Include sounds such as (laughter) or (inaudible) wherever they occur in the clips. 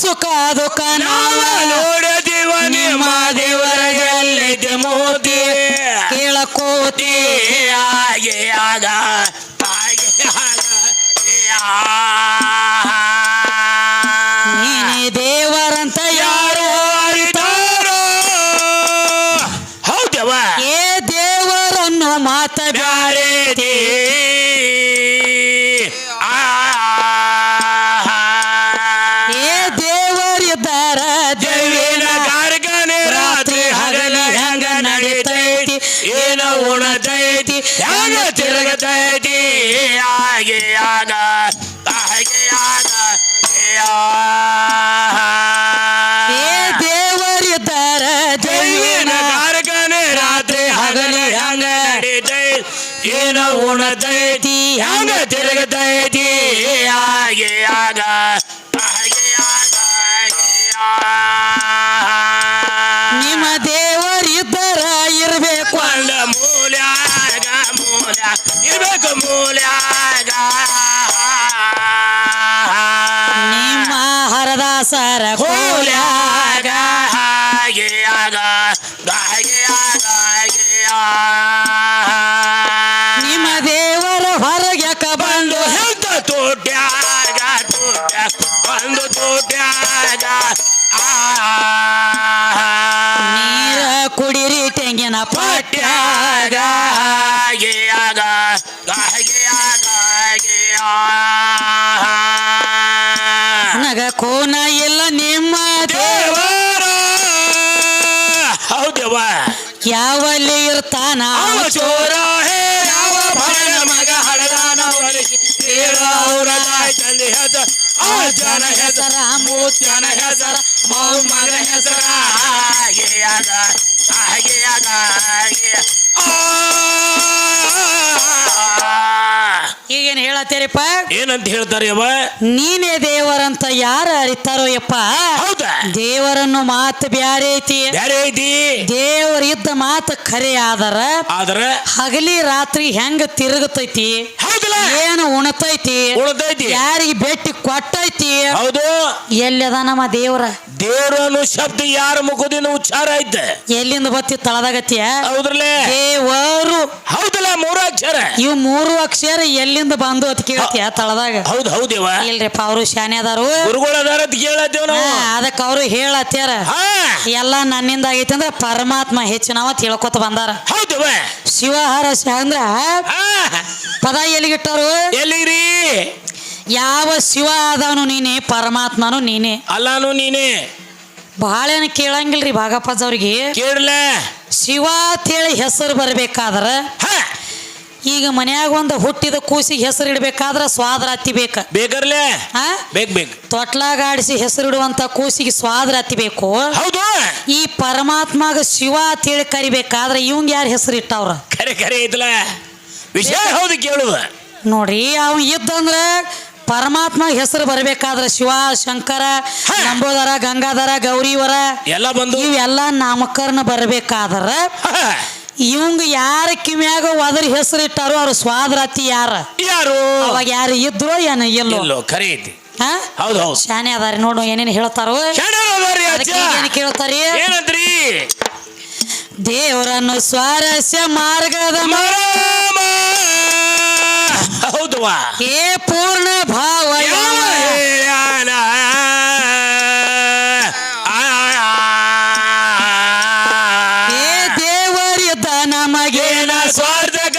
ಸುಖ ದುಃಖ ನಾವ ನೋಡದಿವ ನಿಮ್ಮ ದೇವರ ಎಲ್ಲಿದೆ ಮೋದಿ? ಕೇಳಕೋತಿ. ಆಗ ಏನ ಉಣತೈತಿ ಹಂಗ ತಿರುಗತೈತಿ ಹಾಗೆ ಆಗ ಹಾಗೆ ಆಗ ನಿಮ್ಮ ದೇವರಿದ್ದಾರ ಇರ್ಬೇಕು. ಅಲ್ಲ ಮೂಲ್ಯಾಗ ಮೂಲ್ಯ ಇರ್ಬೇಕು ಮೂಲ್ಯಾಗ ನಿಮ್ಮ ಹರದಾಸರ ಮೂಲ್ಯಾಗ ಹಾಗೆ ಆಗ ಹಾಗೆ ಆಗ ನಿಮ್ಮ ಪಟ್ಯಾಗ ಆಗೆ ಹಾಗೆ ಆಗ ಹಾಗೆ ಆಗ ನಗ ಕೋನ ಇಲ್ಲ ನಿಮ್ಮ ದೇವ. ದೇವರ. ಹೌದವ ಯಾವಲ್ಲಿ ಇರ್ತಾನ? ಅವ ಚೋರ ಹೇ ಯಾವ ಮಗ ಹಡದಾನ ಒಳಗೆ ಹೇಳ ಅವರ ತಂದೆ ಜನ ಹೆಸರ ಮೂತ್ಯನ ಹೆಸರ ಮೌ ಮಗ ಹೆಸರ ಹಾಗೆ ಆಗ ಹಾಗೆ ಈಗೇನ್ ಹೇಳತ್ತೀರಿಪ್ಪ? ಏನಂತ ಹೇಳ್ತಾರೆ ನೀನೇ ದೇವರಂತ ಯಾರು ಅರಿತಾರೋ ಯಪ್ಪ? ಹೌದಾ? ದೇವರನ್ನು ಮಾತು ಬ್ಯಾರೆ ಐತಿ. ಬ್ಯಾರೆ ಐತಿ? ದೇವರ ಇದ್ದ ಮಾತು ಖರೆ ಆದರ. ಆದ್ರ? ಹಗಲಿ ರಾತ್ರಿ ಹೆಂಗ ತಿರುಗತೈತಿ? ಏನು ಉಣತೈತಿ? ಉಳ್ದೈತಿ ಯಾರಿಗೆ ಭೇಟಿ ಕೊಟ್ಟೈತಿ? ಹೌದು. ಎಲ್ಲದ ನಮ್ಮ ದೇವ್ರ? ದೇವ್ರ ಅನ್ನೋ ಶಬ್ದ ಯಾರ ಮುಖದಿಂದ ಉಚ್ಚಾರ ಐತೆ ಎಲ್ಲಿಂದ ಬತ್ತಿ ತಳದಾಗತ್ಯ ಹೌದ್ರಲ್ಲೇ? ದೇವರು. ಹೌದಲ್ಲ ಮೂರು ಅಕ್ಷರ. ಇವು ಮೂರು ಅಕ್ಷರ ಎಲ್ಲಿಂದ ಬಂದು ಅಂತ ಕೇಳ್ತಿಯ ತಳದಾಗ? ಹೌದು ಹೌದೇವ ಇಲ್ರಿಪ್ಪ ಅವರು ಶಾನೆ ಅದಾರು ಗುರುಗಳ ಅದಾರ ಅಂತ ಕೇಳತ್ತೇವ ನಾವು ಅದಕ್ಕೆ ಅವರು ಹೇಳತ್ಯಾರ. ಹಾ. ಎಲ್ಲ ನನ್ನಿಂದ ಆಗೈತಿ ಅಂದ್ರೆ ಪರಮಾತ್ಮ ಹೆಚ್ಚಿನವ ತಿಳ್ಕೊತ ಬಂದಾರ. ಹೌದು ಶಿವಹಾರ ಅಂದ್ರ ಹಾ. ಪದ ಎಲ್ಲಿಗಿಟ್ಟರು ಎಲ್ಲಿರಿ ಯಾವ ಶಿವ ಆದವನು ನೀನೆ ಪರಮಾತ್ಮನು ನೀನೆ. ಅಲ್ಲಾನು ನೀನೇ. ಬಹಳ ಕೇಳಂಗಿಲ್ಲ ಕೇಳಂಗಿಲ್ರಿ ಭಾಗಪ್ಪಜ್ಜವ್ರಿಗೆ ಕೇಳಲ. ಶಿವ ಅಂತೇಳಿ ಹೆಸರು ಬರ್ಬೇಕಾದ್ರ ಈಗ ಮನ್ಯಾಗ ಒಂದು ಹುಟ್ಟಿದ ಕೂಸಿಗೆ ಹೆಸರು ಇಡ್ಬೇಕಾದ್ರ ಸ್ವಾದ್ರಾತಿ ಬೇಕ. ಬೇಕರ್ಲೆ? ಆ ಬೇಕ್ ಬೇಕ್. ತೊಟ್ಲಾಗಾಡಿಸಿ ಹೆಸರಿಡುವಂತ ಕೂಸಿಗೆ ಸ್ವಾದ್ರಾತಿ ಬೇಕು. ಹೌದು. ಈ ಪರಮಾತ್ಮಗ ಶಿವ ಅಂತೇಳಿ ಕರಿಬೇಕಾದ್ರೆ ಇವಂಗ ಯಾರು ಹೆಸರು ಇಟ್ಟವ್ರ? ಕರೆ ಕರೆ ಐತಲ ವಿಷಯ ಹೌದು ಕೇಳುವ ನೋಡ್ರಿ ಅವ ಇದ್ದಂದ್ರ ಪರಮಾತ್ಮ ಹೆಸರು ಬರಬೇಕಾದ್ರೆ ಶಿವ ಶಂಕರ. ನಂಬೋದರ ಗಂಗಾಧರ ಗೌರಿವರ ಎಲ್ಲ ಬಂದು? ಇವೆಲ್ಲ ನಾಮಕರಣ ಬರಬೇಕಾದ್ರ. ಇವಂಗ ಯಾರ ಕಿವ್ಯಾಗ ಒದರಿ ಹೆಸರು ಇಟ್ಟಾರೋ ಅವ್ರ ಸ್ವಾದ್ರಾತಿ ಯಾರ? ಯಾರು? ಅವಾಗ ಯಾರು ಇದ್ರು ಏನ ಇಲ್ಲೋ? ಎಲ್ಲೋ ಖರೀದಿ ಶಾನೆ ಅದಾರಿ ನೋಡು ಏನೇನು ಹೇಳ್ತಾರೋ? ಕೇಳ್ತಾರಿ? ಏನಂತ್ರಿ ದೇವರನ್ನು ಸ್ವಾರಸ್ಯ ಮಾರ್ಗದ ಮ- ಮರಾಮ ಹೌದವಾ ಏ ಪೂರ್ಣ ಭಾವ ಯಾವ? ಹೇಳ್ಯಾನ? ಏ ದೇವರಿದ್ದ ನಮಗೆ ಏನ ಸ್ವಾರ್ಥಕ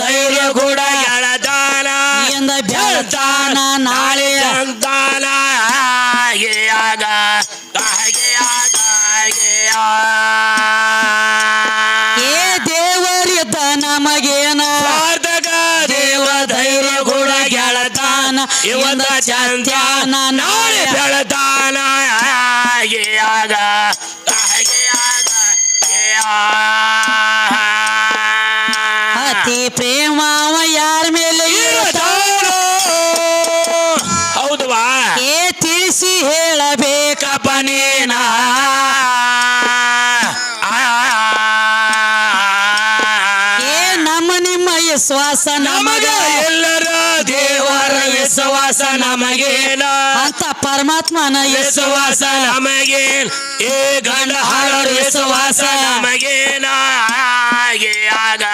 ಧೈರ್ಯ ಕೂಡ ಗೆಳತಾನ ಎಂದ ಬೆಳತಾನ ನಾಳೆ ಸಂತಾನ ಹಾಗೆ ಆಗ ಹಾಗೆ ಇವತ್ತ ಚಂದ್ಯಾನ ನಾಳೆ ಬೆಳತಾನ ಹಾಗೆ ಆಗ ಹಾಗೆ ಆಗ. ಅತಿ ಪ್ರೇಮ ಅವ ಯಾರ ಮೇಲೆ? ಹೌದವಾ ಏ ತಿಳಿಸಿ ಹೇಳಬೇಕಪ್ಪ ನೀನ. ಏ ನಮ್ಮ ನಿಮ್ಮ ವಿಶ್ವಾಸ ನಮಗ ಎಲ್ಲರ ದೇವರ ವಿಶ್ವಾಸ ನಮಗೇನ? ಅಂತ ಪರಮಾತ್ಮನ ಯೇಸುವಾಸ ನಮಗೇನ್? ಏ ಗಂಡ ಹಾಡೋರು ಯೇಸುವಾಸ ನಮಗೇನ? ಹಾಗೆ ಆಗ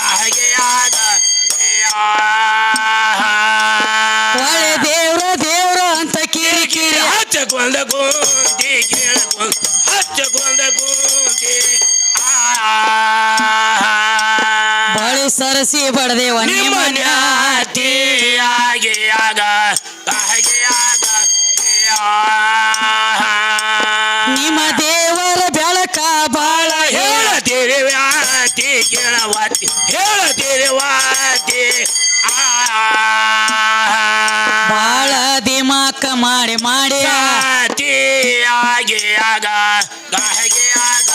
ಹಾಗೆ ಆಗ ಒಳ್ಳೆ ದೇವ್ರ ದೇವ್ರ ಅಂತ ಕಿರಿ ಕಿರಿ ಹಚ್ಚಕೊಂದ ಗೋಂದಿ ಹಚ್ಚಕೊಂದ ಗೋಂದಿ ಬಳಿ ಸರಸಿ ಬಡದೇವ ವಾತಿ ಕೇಳವಾತಿ ಹೇಳತೀರಿ ವಾತಿ ಬಾಳ ದಿಮಾಕ ಮಾಡಿ ಮಾಡಿ. ಆಗೆ ಆಗ ಗಾಗೆ ಆಗ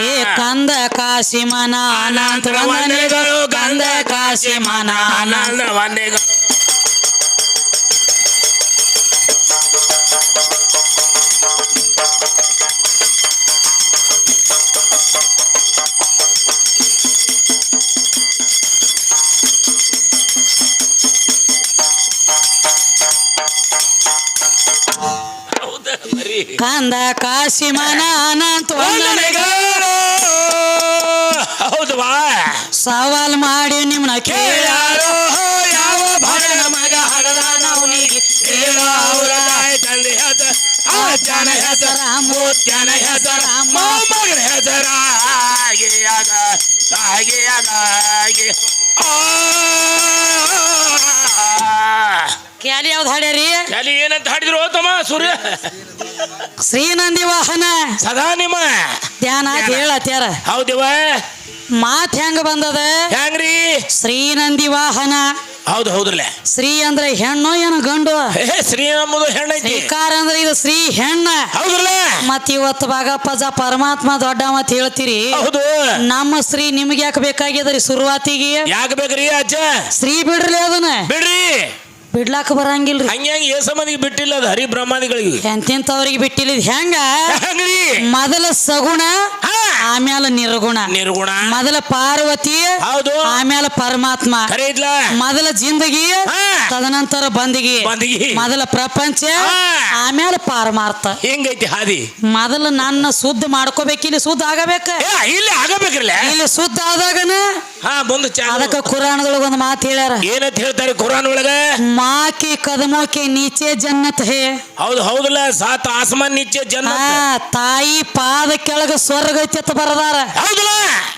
ಏ ಕಂದ ಕಾಶಿ ಮನ ಅನಂತ ವಂದನೆಗಳು ಕಂದ ಕಾಶಿ ಮನ ಅನಂತ ವಂದನೆಗಳು ವಂದನೆಗಳು ಹೌದು ಬಾ ಸವಾಲ್ ಮಾಡಿ ನಿಮ್ನ ಕೇಳ ಕೇಳಾರೋ ಯಾವ ಭರಣ ಮಗ ಹಡದಾನ ಅವನಿಗೆ ಹೇಳ ಅವರ ತಂದೆ ಹೆಸರ ಆ ಜನ ಹೆಸರ ಮೂತ್ಯನ ಹೆಸರ ಮೊಮ್ಮಗನ ಹೆಸರ ಹಾಗೆ ಆಗ ಹಾಗೆ ಆಗ ಆ. ಕ್ಯಾಲಿ ಯಾವ್ದು ಹಾಡ್ಯಾರಿ? ಕ್ಯಾಲಿ ಏನಂತ ಹಾಡಿದ್ರು ತಮ್ಮ ಸೂರ್ಯ? ಶ್ರೀನಂದಿ ವಾಹನ ಸದಾ ನಿಮ್ಮ. ಧ್ಯಾನ ಹೇಳತ್ಯಾರ ಹೌದಿವ ಮಾತ್ ಹೆಂಗ ಬಂದದ? ಹೆಂಗ್ರಿ? ಶ್ರೀನಂದಿ ವಾಹನ ಹೌದು ಹೌದ್ರಲ್ಲ. ಶ್ರೀ ಅಂದ್ರೆ ಹೆಣ್ಣು ಏನು ಗಂಡು? ಶ್ರೀ ನಮ್ಮದು ಹೆಣ್ಣೈತಿ. ಶ್ರೀಕಾರ ಅಂದ್ರೆ ಇದು ಶ್ರೀ ಹೆಣ್ಣ. ಹೌದ್ರಲ್ಲ. ಮತ್ ಇವತ್ತು ಭಾಗಪ್ಪಜ ಪರಮಾತ್ಮ ದೊಡ್ಡ ಮತ್ ಹೇಳ್ತೀರಿ. ಹೌದು. ನಮ್ಮ ಶ್ರೀ ನಿಮ್ಗೆ ಯಾಕೆ ಬೇಕಾಗ್ಯದ್ರಿ ಶುರುವಾತಿಗೆ? ಯಾಕೆ ಬೇಕ್ರಿ ಅಜ್ಜ? ಶ್ರೀ ಬಿಡ್ರಿ ಅದನ್ನ. ಬಿಡ್ರಿ. ಬಿಡ್ಲಾಕ ಬರಂಗಿಲ್ರಿ. ಹಂಗ್ಯಾಂಗ ಏ ಸಂಬಂಧಿಗೆ ಬಿಟ್ಟಿಲ್ಲ ಅದು ಹರಿ ಬ್ರಹ್ಮಾದಿಗಳಿಗೆ ಎಂತೆಂತವ್ರಿಗೆ ಬಿಟ್ಟಿಲ್ಲ ಇದು ಹೆಂಗ? ಹೆಂಗ್ರಿ? ಮೊದಲ ಸಗುಣ ಹಾ. ಆಮೇಲೆ ನಿರ್ಗುಣ. ನಿರ್ಗುಣ. ಮೊದಲ ಪಾರ್ವತಿ ಹೌದು. ಆಮ್ಯಾಲ ಪರಮಾತ್ಮ. ಖರೆ ಇದ್ಲ? ಮೊದಲ ಜಿಂದಗಿ ತದನಂತರ ಬಂದಿಗಿ. ಬಂದಿಗಿ. ಮೊದಲ ಪ್ರಪಂಚ ಆಮ್ಯಾಲ ಆಮೇಲೆ ಪಾರಮಾರ್ಥ. ಹೆಂಗೈತಿ ಹಾದಿ? ಮೊದಲ ನನ್ನ ಶುದ್ಧ ಮಾಡ್ಕೋಬೇಕು ಇಲ್ಲಿ ಶುದ್ಧ ಆಗಬೇಕ? ಏ ಇಲ್ಲಿ ಆಗಬೇಕ್ರಲ್ಲ? ಇಲ್ಲಿ ಶುದ್ಧ ಆದಾಗನ? ಹಾ ಬಂದು ಚಾ ಅದಕ್ಕ ಕುರಾಣದೊಳಗ ಒಂದು ಮಾತು ಹೇಳ್ಯಾರ. ಏನಂತ ಹೇಳ್ತಾರೆ ಕುರಾನ್ ಒಳಗ ಮಾಕಿ ಕದಮೋಕೆ ನೀಚೆ ಜನ್ನತ್ ಹೇ. ಹೌದು ಹೌದಲ್ಲ ಸಾತ್ ಆಸಮಾನ್ ನಿಚ್ಚೆ ಜನ ಹಾ ತಾಯಿ ಪಾದ ಕೆಳಗ ಸ್ವರ್ಗ ಐತಿ ಅಂತ ಬರದಾರ.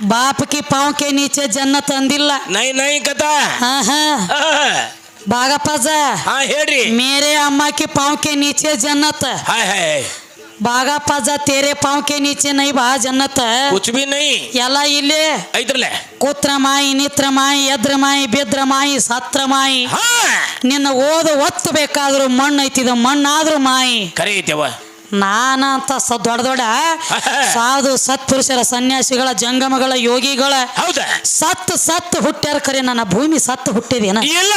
ಬಾಪಕಿ ಪಾವಕೆ ನೀಚೆ ಜನ್ನ ತಂದಿಲ್ಲ. ನೈ ನೈ ಹಾ ಹಾ ಹಾ ಹೇಳ್ರಿ. ಮೇರೆ ಅಮ್ಮಕಿ ಪಾವಕೆ ನೀಚೆ ಜನ್ನತ ಹಾಯ್ ಬಾಗಪ್ಪಜ ತೇರೆ ಪಾವಕೆ ನೀಚೆ ನೈ ಬಾ ಜನ್ನತ ನೈ? ಎಲ್ಲ ಇಲ್ಲಿ. ಐದ್ರಲೆ ಕೂತ್ರ ಮಾಯಿ ನಿತ್ರ ಮಾಯಿ ಎದ್ರ ಮಾಯಿ ಬೆದ್ರ ಮಾಯಿ ಸತ್ರ ಮಾಯಿ. ನಿನ್ನ ಓದು ಒತ್ತು ಬೇಕಾದ್ರೂ ಮಣ್ಣು ಐತಿದ ಮಣ್ಣಾದ್ರೂ ಮಾಯಿ. ಕರೀತೇವ ನಾನ ಅಂತ ಸ ದೊಡ್ಡ ದೊಡ್ಡ (laughs) ಸಾಧು ಸತ್ಪುರುಷರ ಸನ್ಯಾಸಿಗಳ ಜಂಗಮಗಳ ಯೋಗಿಗಳ ಹೌದಾ? ಸತ್ ಸತ್ ಹುಟ್ಟ್ಯಾರ ಕರೆ ನನ್ನ ಭೂಮಿ ಸತ್ ಹುಟ್ಟಿದೇನ? ಇಲ್ಲ.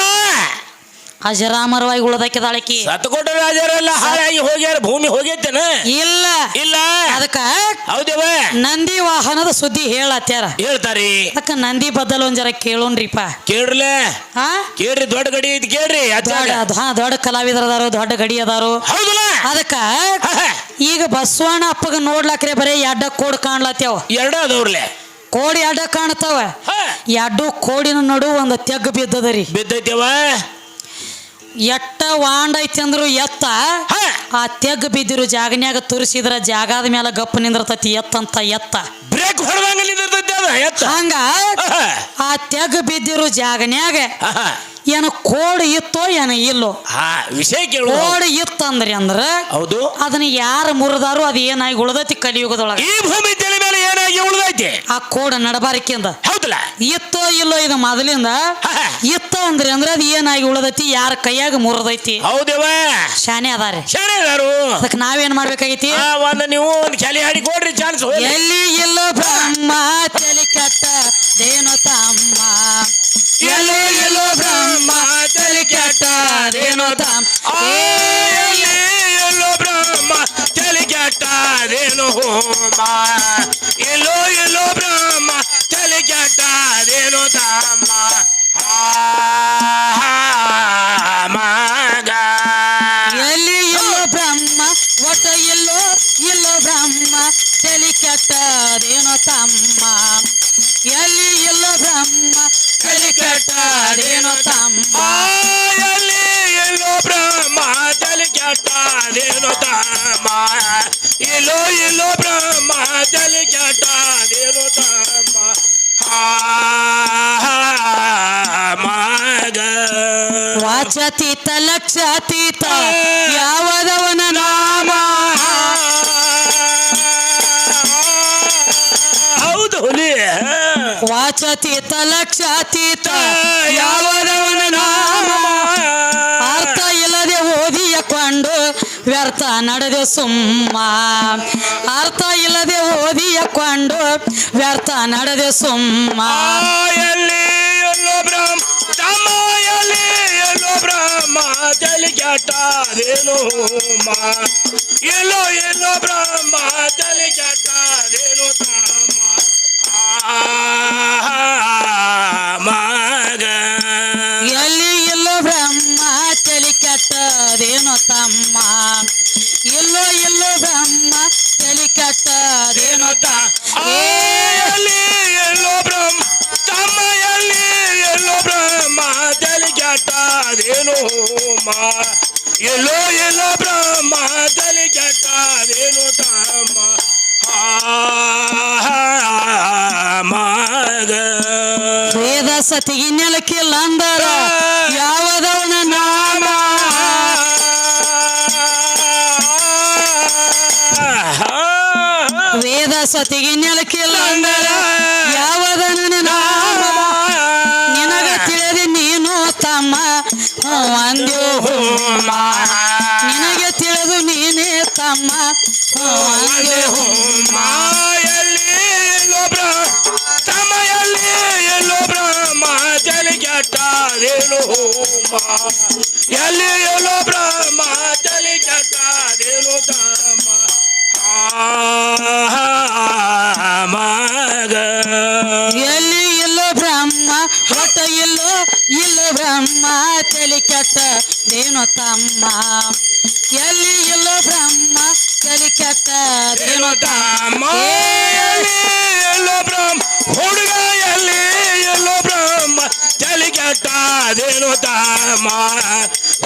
ಅಜರಾಮರವಾಗಿ ಉಳದಕ್ಕಿದಾಳಕಿ ಸತ್ಕೋಟ ರಾಜರೆಲ್ಲ ಹಾಳಾಗಿ ಹೋಗ್ಯಾರ ಭೂಮಿ ಹೋಗೈತೇನ? ಇಲ್ಲ. ಇಲ್ಲ. ಅದಕ್ಕ ಹೌದೇವ? ನಂದಿ ವಾಹನದ ಸುದ್ದಿ ಹೇಳತ್ಯಾರ. ಹೇಳ್ತಾರಿ. ಅದಕ್ಕ ನಂದಿ ಬದಲು ಒಂದ್ ಜರ ಕೇಳೋಣ್ರಿಪ್ಪ. ಕೇಳ್ರಿ ಹಾ ಕೇಳ್ರಿ ದೊಡ್ಡ ಗಡಿ ಐತಿ ಕೇಳ್ರಿ ಅಜ್ಜಾಗ. ದೊಡ್ಡ ಹಾ ದೊಡ್ಡ ಕಲಾವಿದ್ರ ಅದಾರು ದೊಡ್ಡ ಗಡಿ ಅದಾರು. ಹೌದಲ್ಲ? ಅದಕ್ಕ. ಈಗ ಬಸವಣ್ಣ ಅಪ್ಪಗ ನೋಡ್ಲಾಕ್ರೆ ಬರೀ ಎಡ್ಡ ಕೋಡ್ ಕಾಣ್ಲತ್ಯಾವ. ಎರಡ ಅದಾವ್ರಲೆ ಕೋಡಿ ಎಡ್ಡ ಕಾಣ್ತಾವ. ಹಾ. ಎಡ್ಡು ಕೋಡಿನ ನಡು ಒಂದು ತೆಗ್ ಬಿದ್ದದರಿ ಬಿದ್ದೈತೆವ? ಎಟ್ಟ ವಾಂಡ್ ಐತಿ ಅಂದ್ರು ಎತ್ತ ಆ ತೆಗ್ ಬಿದ್ದಿರು ಜಾಗನ್ಯಾಗ ತುರಿಸಿದ್ರ ಜಾಗದ ಮೇಲೆ ಗಪ್ಪ ನಿಂದ್ರತತಿ ಎತ್ತಂತ ಎತ್ತ. ಬ್ರೇಕ್ ಹೊಡೆದಂಗ ನಿಂದಿರ್ತೈತೆ ಅದ ಎತ್ತ. ಹಂಗ? ಆ ತೆಗ್ ಬಿದ್ದಿರು ಜಾಗನ್ಯಾಗ ಏನ. ಕೋಡ್ ಇತ್ತೋ ಏನ ಇಲ್ಲೋ? ವಿಷಯ ಕೇಳು. ಕೋಡ್ ಇತ್ತಂದ್ರಿ ಅಂದ್ರ ಹೌದು. ಅದನ್ನ ಯಾರು ಮುರಿದಾರು ಅದು ಏನಾಗಿ ಉಳದತಿ ಕಲಿಯುಗದೊಳಗೆ. ಈ ಭೂಮಿ ಏನಾಗಿ ಉಳಿದೈತಿ? ಆ ಕೋಡ ನಡಬಾರಿಕೆಂದ ಹೌದಲ್ಲ? ಇತ್ತೋ ಇಲ್ಲೋ ಇದು ಮೊದಲಿಂದ ಎತ್ತ ಅಂದ್ರಿ ಅಂದ್ರೆ ಅದು ಏನಾಗಿ ಉಳಿದೈತಿ ಯಾರ ಕೈಯಾಗ ಮುರಿದೈತಿ? ಹೌದೇವ? ಶಾನೆ ಅದಾರೆ. ಶಾನೆ ಅದಾರು ಅದಕ್ಕೆ ನಾವೇನ್ ಮಾಡ್ಬೇಕಾಗೈತಿ? ಒಂದ್ ನೀವು ಒಂದ್ ಕೆಲಿ ಹಾಡಿ ಕೊಡ್ರಿ ಚಾನ್ಸ್ ಎಲ್ಲಿ ಇಲ್ಲೋ ಬ್ರಹ್ಮ ತಲೆ ಕೆಟ್ಟ ದೇನು ತಮ್ಮ. ಎಲ್ಲೋ ಎಲ್ಲೋ ಬ್ರಹ್ಮ ತಲೆ ಕೆಟ್ಟದೇನೋ ತಮ್ಮ. ಎಲ್ಲೋ ಎಲ್ಲಿ ಕೆಟ್ಟದೇನೋ ಹೋಮ ಎಲ್ಲೋ ಎಲ್ಲೋ ಬ್ರಹ್ಮ ತಲೆ ಜಟಾರೇನು ಧಾಮ? ಆ, ಕೆಟ್ಟದೇನು ತಮ್ಮ ಇಲ್ಲೋ ಇಲ್ಲೋ ಬ್ರಹ್ಮ ತಲೆ ಕೆಟ್ಟದೇನು ತಮ್ಮ ಹಾ ಮಗ ವಾಚಾತೀತ ಲಕ್ಷಾತೀತ ಯಾವದವನ ನಾಮ? ಹೌದು ಹುಲಿ. ವಾಚಾತೀತ ಲಕ್ಷಾತೀತ ಯಾವದವನ ವ್ಯರ್ಥ ನಡೆದೆ ಸುಮ್ಮ. ಅರ್ಥ ಇಲ್ಲದೆ ಓದಿಯಕೊಂಡು ವ್ಯರ್ಥ ನಡೆದೆ ಸುಮ್ಮ. ಎಲ್ಲಿ ಎಲ್ಲೋ ಬ್ರಹ್ಮ ಎಲ್ಲಿ ಬ್ರಹ್ಮ ತಲೆ ಕೆಟ್ಟದೇನು ಎಲ್ಲೋ ಎಲ್ಲೋ ಬ್ರಹ್ಮ ತಮ್ಮ ವೇದ ಸತಿಗೆ ನೆಲಕ್ಕಿಲ್ಲ ಅಂದರ ಯಾವದವನ ನಾಮ? ವೇದ ಸತಿಗೆ ಅಂದರ ಯಾವದನ ನಾಮ? ನಿನಗ ತಿಳಿದಿ ನೀನು ತಮ್ಮ. ಒಂದು. ನಿನಗೆ ತಿಳಿದು ನೀನೇ ತಮ್ಮ. ಹ್ಞೂ ಕೆಟ್ಟದೇನು ಮಾ ಎಲ್ಲಿ ಎಲ್ಲೋ ಬ್ರಹ್ಮ ತಲೆ ಕೆಟ್ಟದೇನು ಧಾಮ ಮಗ. ಎಲ್ಲಿ ಎಲ್ಲೋ ಬ್ರಹ್ಮ ಹೊಟ್ಟ ಎಲ್ಲೋ ಇಲ್ಲೋ ಬ್ರಹ್ಮ ತಲೆ ಕೆಟ್ಟ ದೇನು ತಮ್ಮ? ಎಲ್ಲಿ ಎಲ್ಲೋ ಬ್ರಹ್ಮ ತಲೆ ಕೆಟ್ಟ ದೇನು ತಮ್ಮ? ಎಲ್ಲಿ ಬ್ರಹ್ಮ ಹುಡುಗ ತಲೆ ಕೆಟ್ಟದೇನು ಮಾ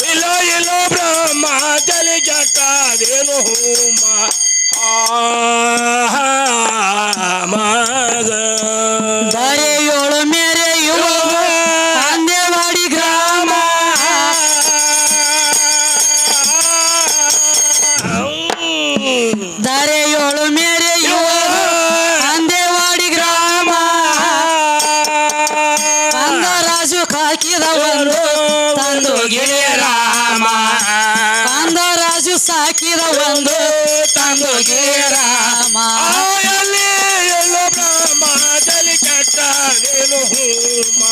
ಇಲ್ಲೋ ಎಲ್ಲೋ ಬ್ರಹ್ಮ ತಲೆ ಕೆಟ್ಟದೇನು ಹುಮ್ಮ ಆ ಸಾಕಿದ ಒಂದು ತಂದು ಗೇರಾಮ ರಾಮ. ಎಲ್ಲಿ ಎಲ್ಲೋ ಬ್ರಹ್ಮ ತಲೆ ಕೆಟ್ಟದೇನು ಹುಮ್ಮ?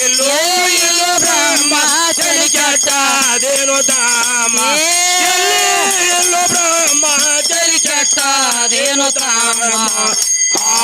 ಎಲ್ಲೋ ಎಲ್ಲಿ ಎಲ್ಲೋ ಬ್ರಹ್ಮ ತಲೆ ಕೆಟ್ಟದೇನು ಧಾಮ? ಎಲ್ಲಿ ಎಲ್ಲೋ ಬ್ರಹ್ಮ ತಲೆ ಕೆಟ್ಟದೇನು ಧಾಮ? ಆ.